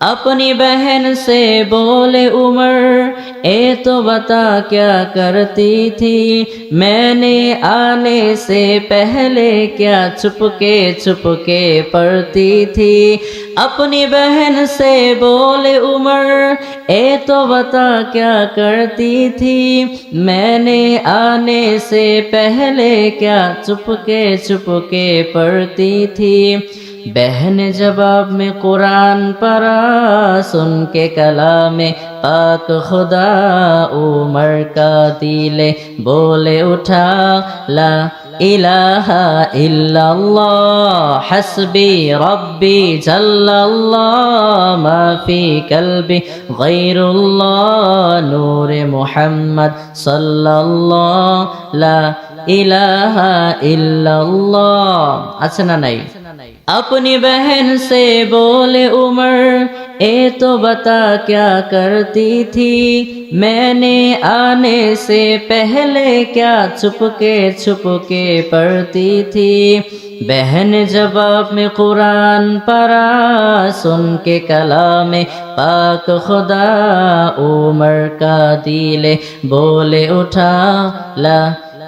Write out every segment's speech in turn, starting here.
اپنی بہن سے بولے عمر، اے تو بتا کیا کرتی تھی؟ میں نے آنے سے پہلے کیا چھپ کے چھپ کے پڑھتی تھی؟ اپنی بہن سے بولے عمر، اے تو بتا کیا کرتی تھی؟ میں نے آنے سے پہلے کیا چھپ کے چھپ کے پڑھتی تھی؟ بہن جواب میں قرآن پڑا سن کے کلام پاک خدا، عمر کا دل بولے اٹھا، لا إله إلا الله. حسبي ربي جل الله. ما في قلبي غير الله. نور محمد صلى الله. لا إله إلا الله. أسنا نعي اپنی بہن سے بولے عمر. اے تو بتا کیا کرتی تھی؟ میں نے آنے سے پہلے کیا چھپ کے چھپ کے پڑھتی تھی؟ بہن جواب میں قرآن پڑھا، سن کے کلام پاک خدا، عمر کا دل بولے اٹھا، لا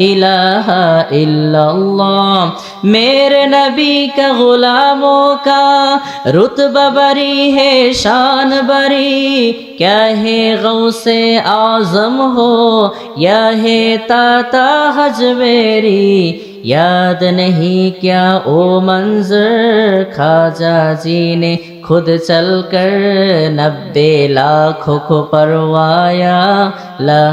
الہ الا اللہ۔ میرے نبی کا غلاموں کا رتبہ بری ہے، شان بری۔ کیا ہے غوث اعظم ہو؟ یا ہے تاتا حج میری۔ یاد نہیں کیا او منظر؟ خواجہ جی نے خود چل کر نبے لاکھوں کو پروایا۔ لا